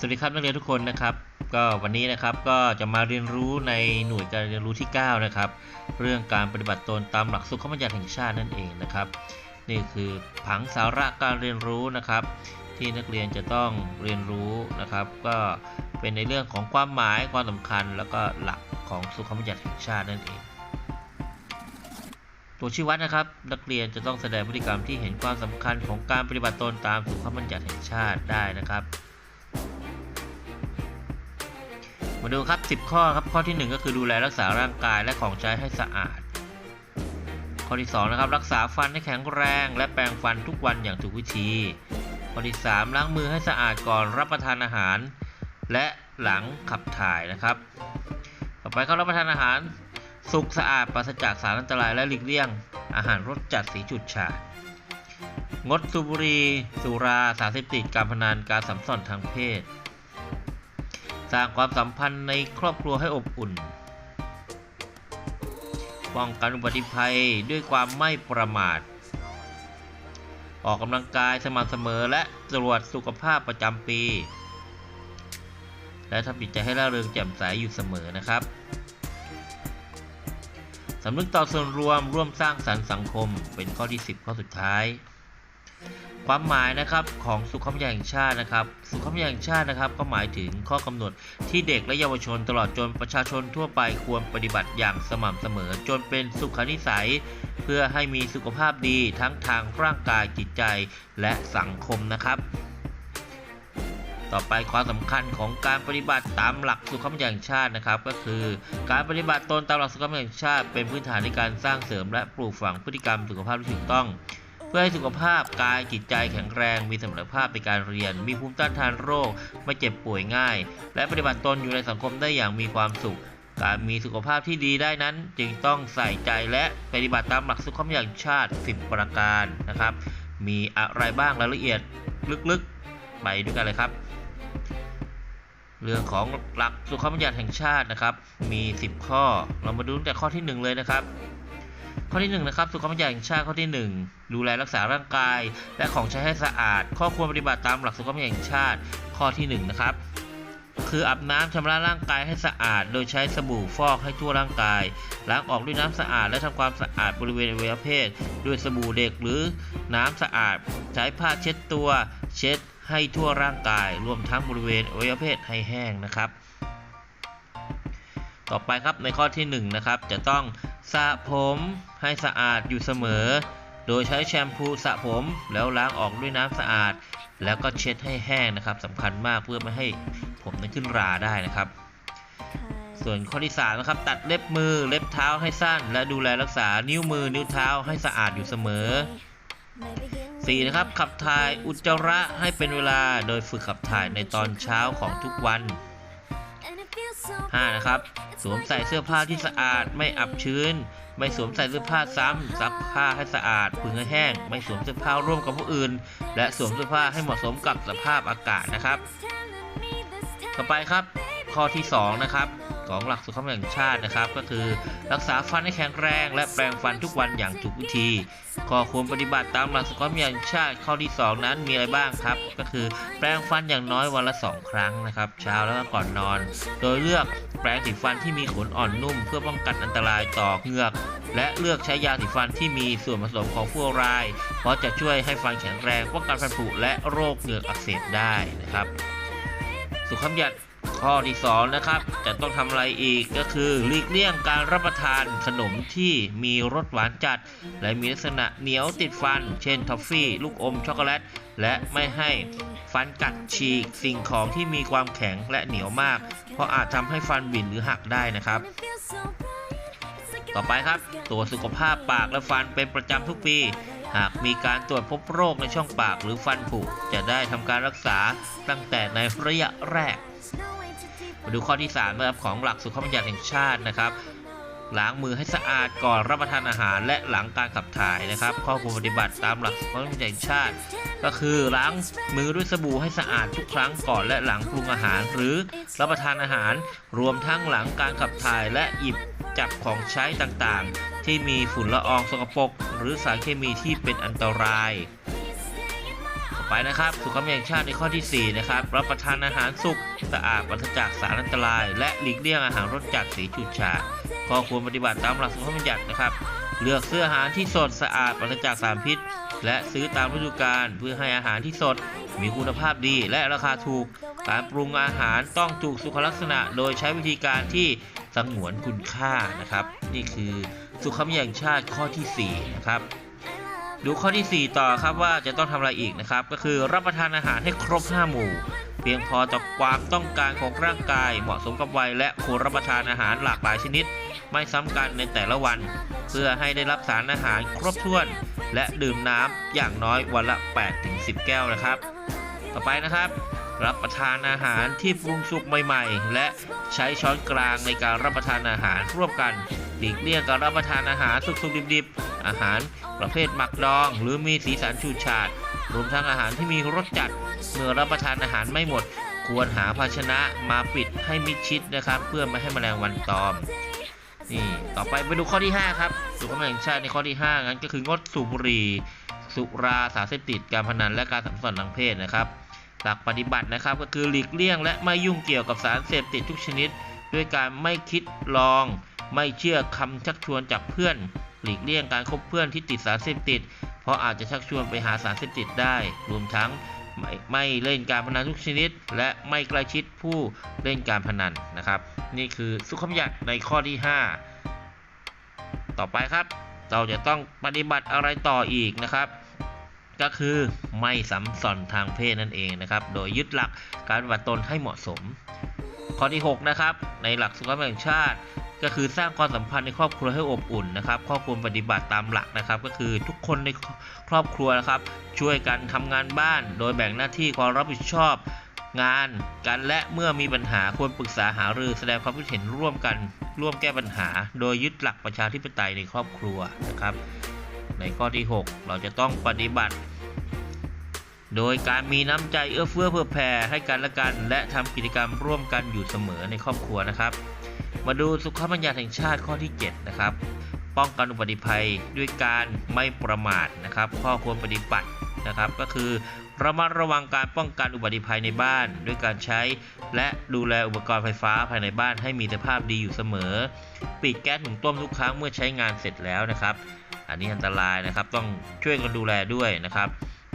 สวัสดีครับนักเรียนทุกคนนะครับ ก็วันนี้นะครับก็จะมาเรียนรู้ในหน่วยการเรียนรู้ที่ 9 นะครับ เรื่องการปฏิบัติตนตามหลักสุขบัญญัติแห่งชาตินั่นเองนะครับ นี่คือผังสาระการเรียนรู้นะครับ ที่นักเรียนจะต้องเรียนรู้นะครับ ก็เป็นในเรื่องของความหมายความสำคัญ แล้วก็หลักของสุขบัญญัติแห่งชาตินั่นเอง ตัวชี้วัดนะครับ นักเรียนจะต้องแสดงพฤติกรรมที่เห็นความสำคัญของการปฏิบัติตนตามสุขบัญญัติแห่งชาติได้นะครับ มาดูครับ 10 ข้อครับ ข้อที่ 1 ก็คือดูแลรักษาร่างกายและของใช้ให้สะอาด ข้อที่2นะครับรักษาฟันให้แข็งแรง และแปรงฟันทุกวันอย่างถูกวิธี ข้อที่ 3 ล้างมือให้สะอาดก่อนรับประทานอาหาร และหลังขับถ่ายนะครับ ต่อไปเข้ารับประทานอาหาร สุกสะอาดปราศจากสารอันตรายและหลีกเลี่ยง อาหารรสจัดสีจุดฉาดงดสูบบุหรี่สุราสารเสพติดการพนันการสัมสอนทางเพศ สร้างความสัมพันธ์ในครอบครัวให้อบอุ่น ป้องกันอุบัติภัยด้วยความไม่ประมาท ออกกำลังกายสม่ำเสมอและตรวจสุขภาพประจำปี และทำจิตใจให้ร่าเริงแจ่มใสอยู่เสมอนะครับสำนึกต่อส่วนรวมร่วมสร้างสรรค์สังคมเป็นข้อที่ 10 ข้อสุดท้าย ความหมายนะครับของสุขภาพแห่งชาตินะครับ สุขภาพแห่งชาตินะครับ ก็หมายถึงข้อกำหนดที่เด็กและเยาวชนตลอดจนประชาชนทั่วไปควรปฏิบัติอย่างสม่ำเสมอ จนเป็นสุขนิสัย เพื่อให้มีสุขภาพดีทั้งทางร่างกายจิตใจและสังคมนะครับต่อไปความสำคัญของการปฏิบัติตามหลักสุขภาพแห่งชาตินะครับ ก็คือ การปฏิบัติตนตามหลักสุขภาพแห่งชาติ เป็นพื้นฐานในการสร้างเสริมและปลูกฝังพฤติกรรมสุขภาพที่ถูกต้อง เพื่อให้สุขภาพกายจิตใจแข็งแรง มีสมรรถภาพในการเรียน มีภูมิต้านทานโรค ไม่เจ็บป่วยง่าย และปฏิบัติตนอยู่ในสังคมได้อย่างมีความสุข การมีสุขภาพที่ดีได้นั้น จึงต้องใส่ใจและปฏิบัติตามหลักสุขภาพแห่างชาติ 10 ประการนะครับ มีอะไรบ้างรายละเอียดลึกๆ ไปด้วยกันเลยครับเรื่องของหลักสุขภาพบัญญัติแห่งชาตินะครับ มี 10 ข้อ เรามาดูตั้งแต่ข้อที่ 1 เลยนะครับ ข้อที่1นะครับสุขภาพบัญญัติแห่งชาติข้อที่ 1 ดูแลรักษาร่างกาย และของใช้ให้สะอาด ข้อควรปฏิบัติตามหลักสุขภาพแห่งชาติข้อที่ 1 นะครับคืออาบน้ำชำระร่างกายให้สะอาด โดยใช้สบู่ฟอกให้ทั่วร่างกาย ล้างออกด้วยน้ำสะอาด และทำความสะอาดบริเวณอวัยวะเพศด้วยสบู่เด็กหรือน้ำสะอาด ใช้ผ้าเช็ดตัว เช็ดให้ทั่วร่างกาย รวมทั้งบริเวณอวัยวะเพศให้แห้งนะครับ ต่อไปครับในข้อที่1นะครับจะต้อง สระผมให้สะอาดอยู่เสมอ โดยใช้แชมพูสระผมแล้วล้างออกด้วยน้ำสะอาด แล้วก็เช็ดให้แห้งนะครับสำคัญมากเพื่อไม่ให้ผมนั้นขึ้นราได้นะครับ ส่วนข้อที่3นะครับตัดเล็บมือเล็บเท้าให้สั้น และดูแลรักษานิ้วมือนิ้วเท้าให้สะอาดอยู่เสมอ 4. นะครับขับถ่ายอุจจาระให้เป็นเวลา โดยฝึกขับถ่ายในตอนเช้าของทุกวัน 5. นะครับสวมใส่เสื้อผ้าที่สะอาดไม่อับชื้น ไม่สวมใส่เสื้อผ้าซ้ำซักผ้าให้สะอาดผึงให้แห้ง ไม่สวมเสื้อผ้าร่วมกับผู้อื่น และสวมเสื้อผ้าให้เหมาะสมกับสภาพอากาศนะครับ ต่อไปครับ ข้อที่ 2 นะครับ ของหลักสุขภาพแห่งชาตินะครับ ก็คือรักษาฟันให้แข็งแรง และแปรงฟันทุกวันอย่างถูกวิธีข้อควรปฏิบัติตามหลักสุขภาพแห่งชาติข้อที่ 2 นั้นมีอะไรบ้างครับ ก็คือแปรงฟันอย่างน้อยวันละ 2 ครั้งนะครับเช้าแล้วก็ก่อนนอน โดยเลือกแปรงสีฟันที่มีขนอ่อนนุ่ม เพื่อป้องกันอันตรายต่อเหงือก และเลือกใช้ยาสีฟันที่มีส่วนผสมของฟลูออรด์เพราะจะช่วยให้ฟันแข็งแรงป้องกันฟันผุและโรคเหงือกอักเสบได้นะครับ สุขภาพ ข้อที่2นะครับจะต้องทำอะไรอีกก็คือหลีกเลี่ยงการรับประทานขนมที่มีรสหวานจัด และมีลักษณะเหนียวติดฟัน เช่นทอฟฟี่ ลูกอมช็อกโกแลต และไม่ให้ฟันกัดฉีกสิ่งของที่มีความแข็งและเหนียวมาก เพราะอาจทำให้ฟันบิ่นหรือหักได้นะครับ ต่อไปครับตรวจสุขภาพปากและฟันเป็นประจำทุกปี หากมีการตรวจพบโรคในช่องปากหรือฟันผุจะได้ทำการรักษาตั้งแต่ในระยะแรก มาดูข้อที่3นะครับของหลักสุขภาพบัญญัติแห่งชาตินะครับล้างมือให้สะอาดก่อนรับประทานอาหารและหลังการขับถ่ายนะครับ ข้อควรปฏิบัติตามหลักสุขภาพบัญญัติแห่งชาติ ก็คือล้างมือด้วยสบู่ให้สะอาดทุกครั้งก่อนและหลังปรุงอาหาร หรือรับประทานอาหาร รวมทั้งหลังการขับถ่ายและหยิบจับของใช้ต่างๆ ที่มีฝุ่นละอองสกปรกหรือสารเคมีที่เป็นอันตราย ไปไปนะครับ สุขภาพแห่งชาติในข้อทีสี่ 4 นะครับ รับประทานอาหารสุกสะอาดปราศจากสารอันตราย และหลีกเลี่ยงอาหารรสจัดสีฉูดฉาดข้อควรปฏิบัติตามหลักสุขภาพบัญญัตินะครับ เลือกซื้ออาหารที่สดสะอาดปราศจากสารพิษ และซื้อตามฤดูกาลเพื่อให้อาหารที่สด มีคุณภาพดีและราคาถูก การปรุงอาหารต้องถูกสุขลักษณะ โดยใช้วิธีการที่สงวนคุณค่านะครับ นี่คือสุขภาพแห่งชาติข้อทีสี่4 นะครับ ดูข้อที่ 4 ต่อครับว่าจะต้องทำอะไรอีกนะครับ ก็คือรับประทานอาหารให้ครบ 5 หมู่ เพียงพอต่อความต้องการของร่างกาย เหมาะสมกับวัยและควรรับประทานอาหารหลากหลายชนิด ไม่ซ้ำกันในแต่ละวัน เพื่อให้ได้รับสารอาหารครบถ้วน และดื่มน้ำอย่างน้อยวันละ 8-10 แก้วนะครับ ต่อไปนะครับ รับประทานอาหารที่ปรุงสุกใหม่ๆ และใช้ช้อนกลางในการรับประทานอาหารร่วมกันหลีกเลี่ยงการรับประทานอาหารสุกๆดิบๆ อาหารประเภทหมักดอง หรือมีสีสันฉูดฉาดรวมทั้งอาหารที่มีรสจัด เมื่อรับประทานอาหารไม่หมด ควรหาภาชนะมาปิดให้มิดชิดนะครับ เพื่อไม่ให้แมลงวันตอมนี่ต่อไปไปดูข้อที่ 5 ครับสุขภาพแห่งชาติในข้อที่5งั้นก็คืองดสูบบุหรี่สุราสารเสพติดการพนันและการสัมพันธ์ทางเพศนะครับ หลักปฏิบัตินะครับก็คือหลีกเลี่ยง และไม่ยุ่งเกี่ยวกับสารเสพติดทุกชนิด ด้วยการไม่คิดลอง ไม่เชื่อคำชักชวนจากเพื่อน หลีกเลี่ยงการคบเพื่อนที่ติดสารเสพติด เพราะอาจจะชักชวนไปหาสารเสพติดได้ รวมทั้งไม่ไม่เล่นการพนันทุกชนิด และไม่ใกล้ชิดผู้เล่นการพนันนะครับ นี่คือสุขภาพบัญญัติในข้อที่ 5 ต่อไปครับ เราจะต้องปฏิบัติอะไรต่ออีกนะครับ ก็คือไม่สัมสอนทางเพศนั่นเองนะครับ โดยยึดหลักการปฏิบัติตนให้เหมาะสม ข้อที่ 6 นะครับ ในหลักสุขภาพแห่งชาติ ก็คือสร้างความสัมพันธ์ในครอบครัวให้อบอุ่นนะครับข้อควรปฏิบัติตามหลักนะครับ ก็คือทุกคนในครอบครัวนะครับ ช่วยกันทำงานบ้าน โดยแบ่งหน้าที่ความรับผิดชอบงานกันและเมื่อมีปัญหาควรปรึกษาหารือแสดงความคิดเห็นร่วมกัน ร่วมแก้ปัญหา โดยยึดหลักประชาธิปไตยในครอบครัวนะครับ ในข้อที่ 6 เราจะต้องปฏิบัติ โดยการมีน้ำใจเอื้อเฟื้อเผื่อแผ่ให้กันและกัน และทำกิจกรรมร่วมกันอยู่เสมอในครอบครัวนะครับ มาดูสุขภาพบัญญัติแห่งชาติข้อที่ 7 นะครับ ป้องกันอุบัติภัยด้วยการไม่ประมาทนะครับ ข้อควรปฏิบัตินะครับก็คือระมัดระวังการป้องกันอุบัติภัยในบ้าน ด้วยการใช้ และดูแลอุปกรณ์ไฟฟ้าภายในบ้านให้มีสภาพดีอยู่เสมอ ปิดแก๊สถุงต้มทุกครั้งเมื่อใช้งานเสร็จแล้วนะครับ อันนี้อันตรายนะครับต้องช่วยกันดูแลด้วยนะครับ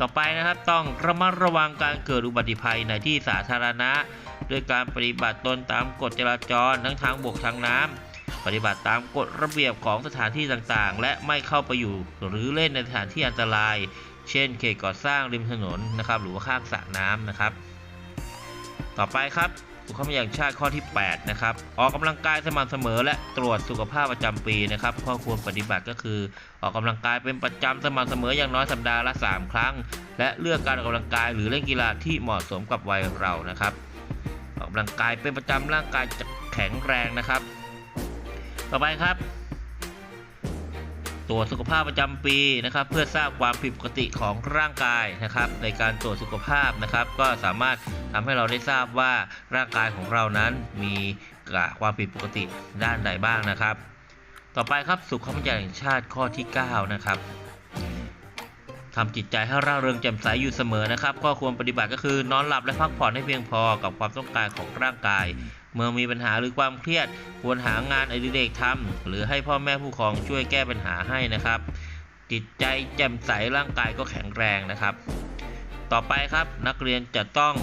ต่อไปนะครับต้องระมัดระวังการเกิดอุบัติภัยในที่สาธารณะด้วยการปฏิบัติตนตามกฎจราจรทั้งทางบกทางน้ำปฏิบัติตามกฎระเบียบของสถานที่ต่างๆ และไม่เข้าไปอยู่หรือเล่นในสถานที่อันตราย เช่นเขตก่อสร้างริมถนนนะครับหรือว่าข้างสระน้ำนะครับ ต่อไปครับสุขภาพอย่างชาติข้อที่ 8 นะครับ ออกกำลังกายสม่ำเสมอ และตรวจสุขภาพประจำปีนะครับ ข้อควรปฏิบัติก็คือ ออกกำลังกายเป็นประจำสม่ำเสมออย่างน้อยสัปดาห์ละ 3 ครั้ง และเลือกการออกกำลังกายหรือเล่นกีฬาที่เหมาะสมกับวัยเรานะครับ ออกกำลังกายเป็นประจำร่างกายจะแข็งแรงนะครับ ต่อไปครับ ตรวจสุขภาพประจำปีนะครับ เพื่อทราบความผิดปกติของร่างกายนะครับ ในการตรวจสุขภาพนะครับ ก็สามารถทำให้เราได้ทราบว่าร่างกายของเรานั้นมีความผิดปกติด้านใดบ้างนะครับ ต่อไปครับสุขภาพแห่งชาติข้อที่ 9 นะครับทำจิตใจให้ร่าเริงแจ่มใสอยู่เสมอนะครับข้อควรปฏิบัติก็คือนอนหลับและพักผ่อนให้เพียงพอกับความต้องการของร่างกาย เมื่อมีปัญหาหรือความเครียดควรหางานอดิเรกทำหรือให้พ่อแม่ผู้ปกครองช่วยแก้ปัญหาให้นะครับ จิตใจแจ่มใสร่างกายก็แข็งแรงนะครับ ต่อไปครับนักเรียนจะต้อง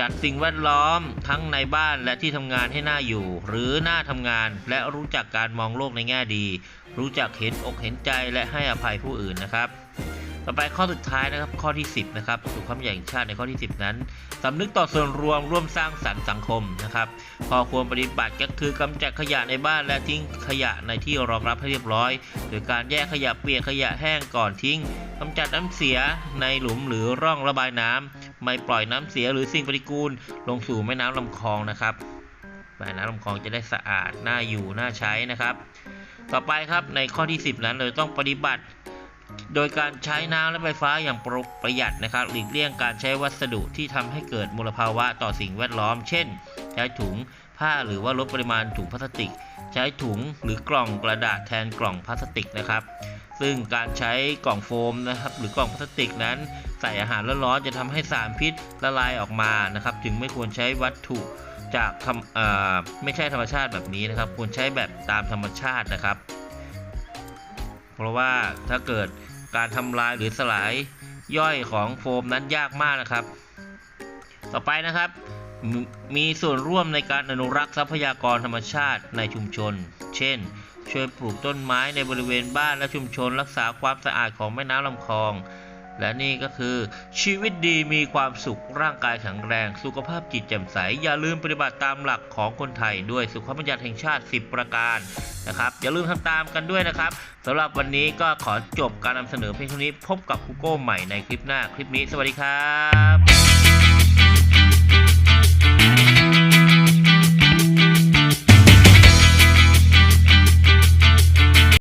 จัดสิ่งแวดล้อมทั้งในบ้านและที่ทำงานให้น่าอยู่ หรือน่าทำงานและรู้จักการมองโลกในแง่ดี รู้จักเห็นอกเห็นใจและให้อภัยผู้อื่นนะครับ ต่อไปข้อสุดท้ายนะครับข้อที่ 10นะครับสุขภาพแห่งชาติในข้อที่ 10 นั้นสำนึกต่อส่วนรวมร่วมสร้างสรรค์สังคมนะครับข้อควรปฏิบัติก็คือกำจัดขยะในบ้านและทิ้งขยะในที่รองรับให้เรียบร้อย โดยการแยกขยะเปียกขยะแห้งก่อนทิ้งกำจัดน้ำเสียในหลุมหรือร่องระบายน้ำไม่ปล่อยน้ำเสียหรือสิ่งปฏิกูล ลงสู่แม่น้ำลำคลองนะครับแม่น้ำลำคลองจะได้สะอาดน่าอยู่น่าใช้นะครับ ต่อไปครับในข้อที่ 10 นั้นเราต้องปฏิบัติ โดยการใช้น้ำและไฟฟ้าอย่างประหยัดนะครับหลีกเลี่ยงการใช้วัสดุที่ทำให้เกิดมลภาวะต่อสิ่งแวดล้อม เช่น ใช้ถุงผ้าหรือว่าลดปริมาณถุงพลาสติก ใช้ถุงหรือกล่องกระดาษแทนกล่องพลาสติกนะครับ ซึ่งการใช้กล่องโฟมนะครับหรือกล่องพลาสติกนั้น ใส่อาหารร้อนๆจะทำให้สารพิษละลายออกมานะครับ จึงไม่ควรใช้วัตถุจากไม่ใช่ธรรมชาติแบบนี้นะครับ ควรใช้แบบตามธรรมชาตินะครับ เพราะว่าถ้าเกิดการทำลายหรือสลายย่อยของโฟมนั้นยากมากนะครับ ต่อไปนะครับมมีส่วนร่วมในการอนุรักษ์ทรัพยากรธรรมชาติในชุมชน เช่น ช่วยปลูกต้นไม้ในบริเวณบ้านและชุมชน รักษาความสะอาดของแม่น้ำลำคลอง และนี่ก็คือชีวิตดีมีความสุขร่างกายแข็งแรง สุขภาพจิตแจ่มใส อย่าลืมปฏิบัติตามหลักของคนไทยด้วยสุขบัญญัติแห่งชาติ 10 ประการนะครับ อย่าลืมทำตามกันด้วยนะครับสำหรับวันนี้ก็ขอจบการนำเสนอเพียงเท่านี้พบกับคูโก้ใหม่ในคลิปหน้าคลิปนี้ สวัสดีครับ